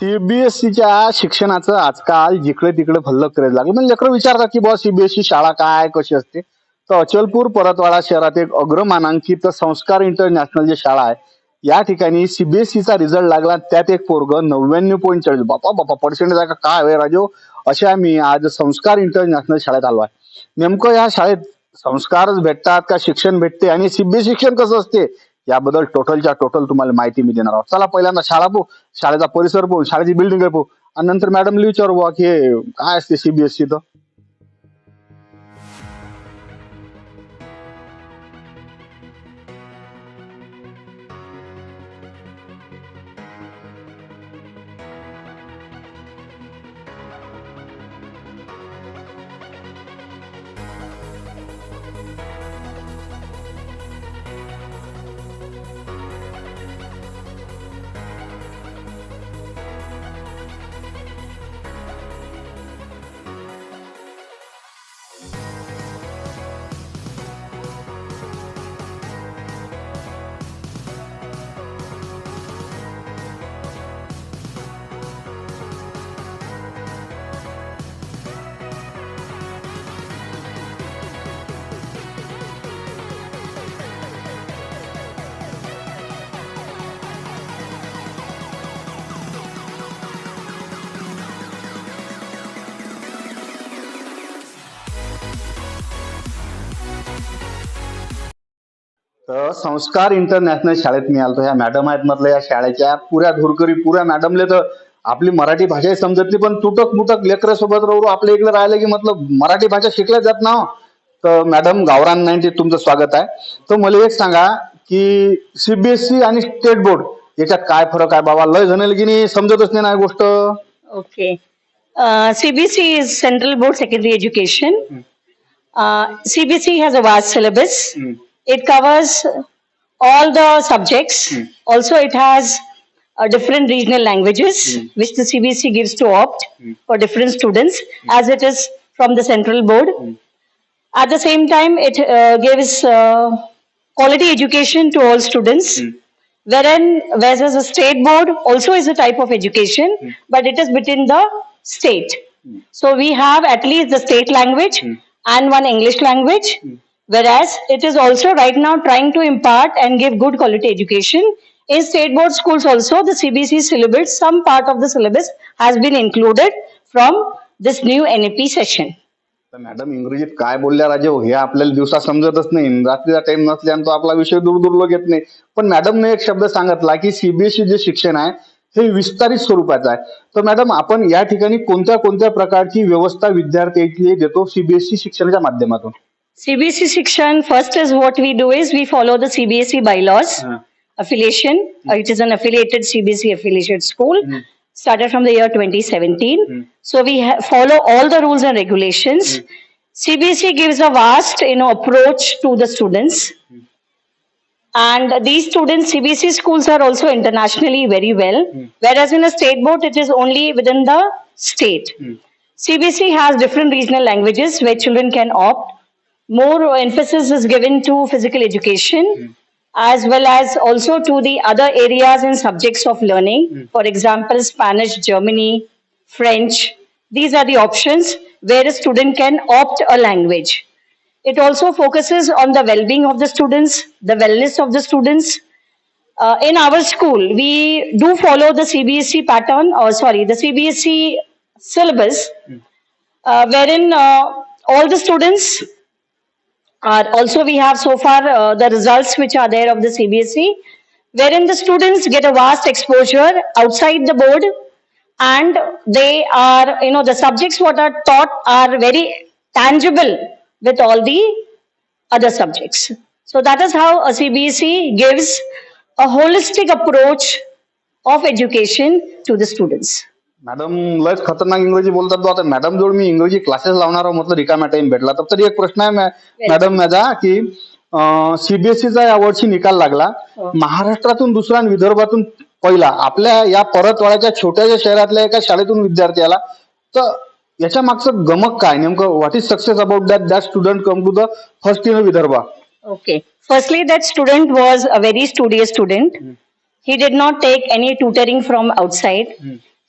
सीबीएसईच्या शिक्षणाचं आजकाल जिकडे तिकडे भल्ल करायला लागलं. म्हणजे लेकरं विचारतात की बॉ सीबीएसई शाळा काय कशी असते? तर अचलपूर परतवाडा शहरात एक अग्रमानांकित संस्कार इंटरनॅशनल जी शाळा आहे या ठिकाणी सीबीएसईचा रिझल्ट लागला. त्यात एक पोरग नव्याण्णव पॉईंट चाळीस. बापा बापा पर्सेंटेज आहे काय आहे राजो? अशा मी आज संस्कार इंटरनॅशनल शाळेत आलो आहे. नेमकं या शाळेत संस्कारच भेटतात का? शिक्षण भेटते. आणि सीबीएसई शिक्षण कसं असते? याबद्दल टोटलच्या टोटल तुम्हाला माहिती मी देणार आहोत. चला पहिल्यांदा शाळा पाहू. शाळेचा परिसर पाहू. शाळेची बिल्डिंग पाहू. आणि नंतर मॅडम विचारू बो की हे काय असते सीबीएसई तर तर संस्कार इंटरनॅशनल शाळेत मी आलतो ह्या मॅडम आहेत म्हटलं या शाळेच्या पुऱ्या धुरकरी पुऱ्या मॅडमले तर आपली मराठी भाषाही समजत नाही पण तुटक मुटक लेकरं सोबत राहू आपल्या इकडे राहिलं की मतलब मराठी भाषा शिकल्या जात ना. तर मॅडम गावरान नाईन्टी तुमचं स्वागत आहे तर मला एक सांगा की सीबीएसई आणि स्टेट बोर्ड याच्यात काय फरक आहे बाबा लय जणेल की नाही समजतच नाही ना गोष्ट. Uh, CBSE is Central Board Secondary Education. Uh, CBSE has a vast syllabus. It covers all the subjects. Hmm. Also, it has uh, different regional languages, hmm. which the CBC gives to opt hmm. for different students, as it is from the Central Board. At the same time, it uh, gives uh, quality education to all students. Wherein, whereas a state board also is a type of education, but it is within the state. So we have at least the state language and one English language. Whereas it is also right now trying to impart and give good quality education. In state board schools also, the CBC syllabus, some part of the syllabus has been included from this new NAP session. Madam इंग्रजीत काय बोलल्या राजे हे आपल्याला दिवसा समजतच नाही रात्रीचा टाइम नसल्यानं तो आपला विषय दूर दूर घेत नाही पण मॅडमने एक शब्द सांगितला की सीबीएसई जे शिक्षण आहे हे विस्तारित स्वरूपाचं आहे तर मॅडम आपण या ठिकाणी कोणत्या कोणत्या प्रकारची व्यवस्था विद्यार्थ्यांची देतो सीबीएसई शिक्षणाच्या माध्यमातून CBSE section, first is what we do is we follow the CBSE bylaws. Hmm. affiliation. Hmm. Uh, it is an affiliated CBSE affiliated school. Hmm. Started from the year 2017. So we ha- follow all the rules and regulations. CBSE gives a vast, you know, approach to the students. And these students, CBSE schools are also internationally very well. Whereas in a state board, it is only within the state. CBSE has different regional languages where children can opt. More emphasis is given to physical education as well as also to the other areas and subjects of learning. For example, Spanish, Germany, French. These are the options where a student can opt a language. It also focuses on the well-being of the students, the wellness of the students. Uh, in our school, we do follow the CBSE pattern, or sorry, the CBSE syllabus, uh, wherein uh, all the students are also we have so far uh, the results which are there of the CBSE, wherein the students get a vast exposure outside the board, and they are you know the subjects what are taught are very tangible with all the other subjects. So that is how a CBSE gives a holistic approach of education to the students. Madam लयच खतरनाक इंग्रजी बोलतात. आता madam जोड मी इंग्रजी classes लावणार आहोत म्हटलं रिकाम्या टाइम भेटला तर तरी एक प्रश्न आहे मॅडम माझा की सीबीएसईचा या वर्षी निकाल लागला हो. महाराष्ट्रातून दुसरा आणि विदर्भातून पहिला आपल्या या परतवाड्याच्या छोट्याशा शहरातल्या एका शाळेतून विद्यार्थी आला तर याच्या मागचं गमक काय नेमकं what is success about that that student come to the first in Vidarbha Okay. Firstly, that student was a very studious student. He did not take any tutoring from outside.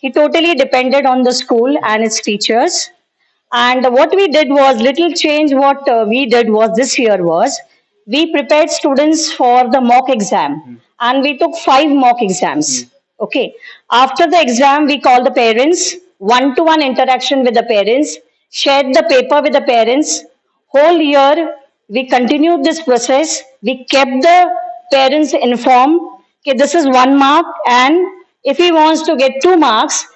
He totally depended on the school and its teachers. And what we did was little change. What uh, we did was this year was we prepared students for the mock exam, and we took five mock exams. Okay. After the exam, we called the parents, one-to-one interaction with the parents, shared the paper with the parents. Whole year, we continued this process. We kept the parents informed. Okay, this is one mark, and if he wants to get two marks,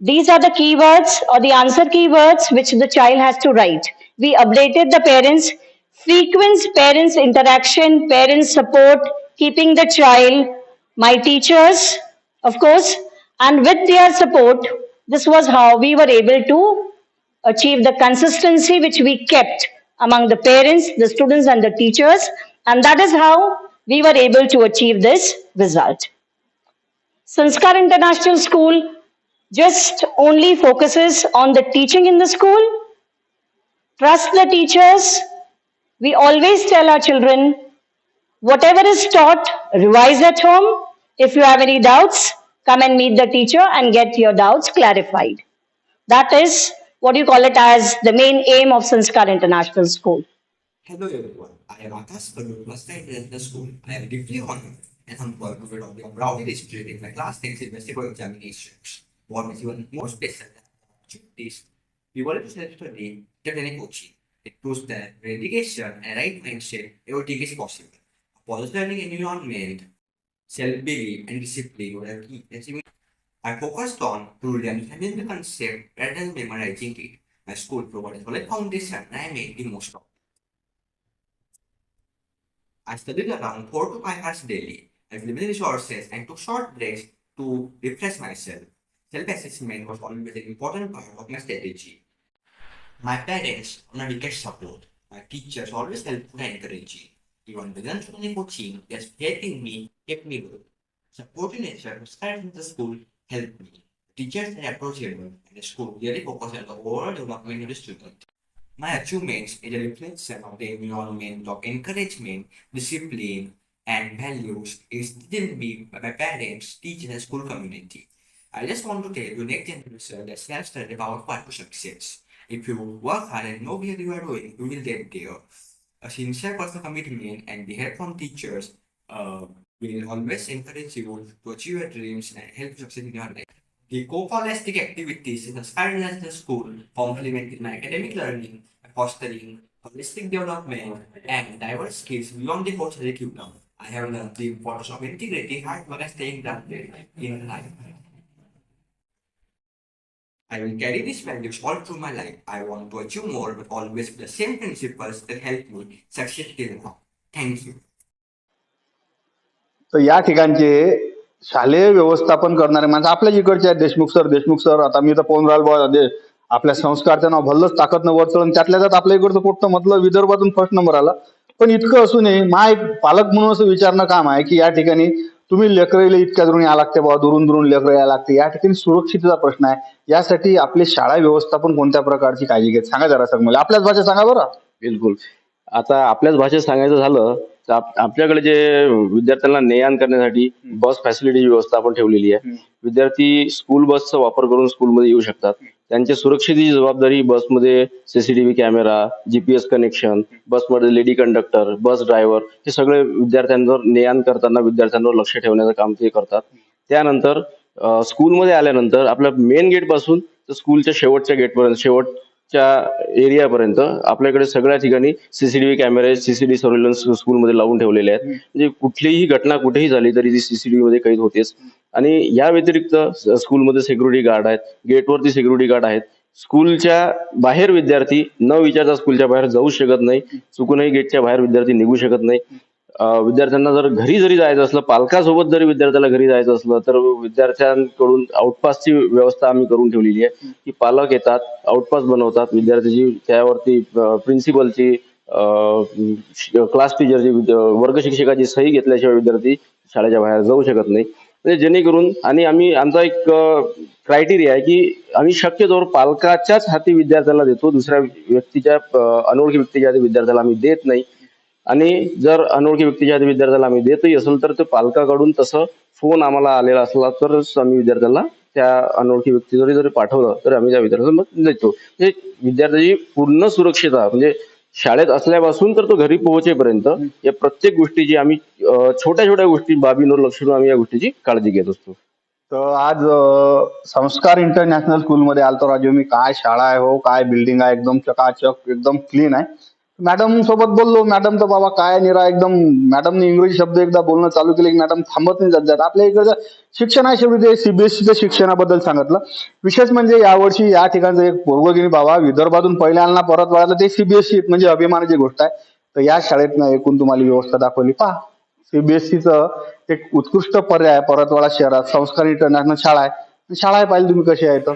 these are the keywords or the answer keywords which the child has to write. We updated the parents, frequent parents interaction, parents support, keeping the child, my teachers, of course, and with their support, this was how we were able to achieve the consistency which we kept among the parents, the students and the teachers. And that is how we were able to achieve this result. Sanskar International School just only focuses on the teaching in the school. Trust the teachers. We always tell our children, whatever is taught, revise at home. If you have any doubts, come and meet the teacher and get your doubts clarified. That is what you call it as the main aim of Sanskar International School. Hello everyone, I am Akash Kalu, Plus International School. I am deeply honored and humbled to be of proudly distributing my class 10 semester examinations. What is even more special opportunities, we were able to today getting coaching. It proves that dedication and right mindset, everything is possible. A positive learning environment, self-belief and discipline were key achieving. I focused on truly understanding the concept rather than memorizing it. My school provided solid foundation and I made the most of it. I studied around four to five hours daily. I limited resources and took short breaks to refresh myself. Self-assessment was always an important part of my strategy. My parents on a wicked support. My teachers always helpful and encouraging. Even without any coaching, just faith me kept me good. Supportive nature was in the school helped me. Teachers are approachable and the school really focused on the overall development of the student. My achievements is a reflection of the environment of encouragement, discipline, and values instilled in me by parents, teachers, and school community. I just want to tell you next generation that self-study about what to success. If you work hard and know where you are going, you will get there. A sincere personal commitment and the help from teachers uh, will always encourage you to achieve your dreams and help you succeed in your life. The co-scholastic activities in the Sky National School complemented my academic learning fostering holistic development and diverse skills beyond the course curriculum. I have learned the importance of integrating hard work and staying grounded in life. I will carry these values all through my life. I want to achieve more, but always with the same principles that help me succeed till now. Thank you. तर या ठिकाणचे शालेय व्यवस्थापन करणारे माणसं आपल्या इकडचे आहेत देशमुख सर देशमुख सर आता मी तर पाहून राहिलो आपल्या संस्कारचं नाव भल्लच ताकदनं वर चढून त्यातल्या त्यात आपल्या इकडचं पोटतं मधलं विदर्भातून फर्स्ट नंबर आला पण इतकं असू नये. मा एक पालक म्हणून असं विचारणं काम आहे की या ठिकाणी तुम्ही लेकरेले इतक्या दुरून या लागते बाबा दुरून दुरून लेकरं यायला लागते. या ठिकाणी सुरक्षिततेचा प्रश्न आहे. यासाठी आपले शाळा व्यवस्थापन कोणत्या प्रकारची काळजी घेत? सांगा जरा सर मला. आपल्याच भाषेत सांगा बरं. बिलकुल. आता आपल्याच भाषेत सांगायचं झालं तर आप- आपल्याकडे जे विद्यार्थ्यांना ने आण करण्यासाठी बस फॅसिलिटीची व्यवस्था आपण ठेवलेली आहे. विद्यार्थी स्कूल बसचा वापर करून स्कूलमध्ये येऊ शकतात. त्यांच्या सुरक्षेची जबाबदारी बसमध्ये सीसीटीव्ही कॅमेरा जीपीएस कनेक्शन बसमध्ये लेडी कंडक्टर बस ड्रायव्हर हे सगळे विद्यार्थ्यांवर ने आण करताना विद्यार्थ्यांवर लक्ष ठेवण्याचं काम ते करतात. त्यानंतर स्कूलमध्ये आल्यानंतर आपल्या मेन गेटपासून तर स्कूलच्या शेवटच्या गेटपर्यंत शेवटच्या एरियापर्यंत आपल्याकडे सगळ्या ठिकाणी सीसीटीव्ही कॅमेरे सीसीटीव्ही सर्व्हिलन्स स्कूलमध्ये लावून ठेवलेले आहेत. म्हणजे कुठलीही घटना कुठेही झाली तरी ती सीसीटीव्ही मध्ये कैद होतेच. आणि या व्यतिरिक्त स्कूलमध्ये सिक्युरिटी गार्ड आहेत गेटवरती सिक्युरिटी गार्ड आहेत. स्कूलच्या बाहेर विद्यार्थी न विचारता स्कूलच्या बाहेर जाऊ शकत नाही चुकूनही गेटच्या बाहेर विद्यार्थी निघू शकत नाही. विद्यार्थ्यांना जर घरी जरी जायचं असलं पालकासोबत जरी विद्यार्थ्याला घरी जायचं असलं तर विद्यार्थ्यांकडून आउटपासची व्यवस्था आम्ही करून ठेवलेली आहे की पालक येतात आउटपास बनवतात. विद्यार्थ्याची त्यावरती प्रिन्सिपलची क्लास टीचरची वर्ग शिक्षकाची सही घेतल्याशिवाय विद्यार्थी शाळेच्या बाहेर जाऊ शकत नाही. म्हणजे जेणेकरून आणि आम्ही आमचा एक क्रायटेरिया आहे की आम्ही शक्यतोवर पालकाच्याच हाती विद्यार्थ्याला देतो. दुसऱ्या व्यक्तीच्या अनोळखी व्यक्तीच्या हाती विद्यार्थ्याला आम्ही देत नाही. आणि जर अनोळखी व्यक्तीच्या हाती विद्यार्थ्याला आम्ही देतही असेल तर ते पालकाकडून तसं फोन आम्हाला आलेला असला तरच आम्ही विद्यार्थ्याला त्या अनोळखी व्यक्ती जरी जरी पाठवलं तर आम्ही त्या विद्यार्थ्याला देतो. म्हणजे विद्यार्थ्याची पूर्ण सुरक्षितता म्हणजे शाळेत असल्यापासून तर तो घरी पोहोचेपर्यंत या प्रत्येक गोष्टीची आम्ही छोट्या छोट्या गोष्टी बाबींवर लक्ष ठेवून आम्ही या गोष्टीची काळजी घेत असतो. तर आज संस्कार इंटरनॅशनल स्कूलमध्ये आलतो राजू. मी काय शाळा आहे हो काय बिल्डिंग आहे एकदम चकाचक एकदम क्लीन आहे. मॅडम सोबत बोललो. मॅडम तर बाबा काय निरा एकदम मॅडमने इंग्रजी शब्द एकदा बोलणं चालू केले की मॅडम थांबत नाही जात जात. आपल्या इकडचं शिक्षण आहे ते सीबीएसईच्या शिक्षणाबद्दल सांगितलं. विशेष म्हणजे यावर्षी या ठिकाणचं एक पूर्वगिरी बाबा विदर्भातून पहिल्यांदा परत वाढलं ते सीबीएसई म्हणजे अभिमानाची गोष्ट आहे. तर या शाळेतनं एकूण तुम्हाला व्यवस्था दाखवली. पहा सीबीएसईचं एक उत्कृष्ट पर्याय परतवाडा शहरात संस्कार इंटरनॅशनल शाळा आहे. शाळा आहे पाहिजे तुम्ही कशी आहे तर?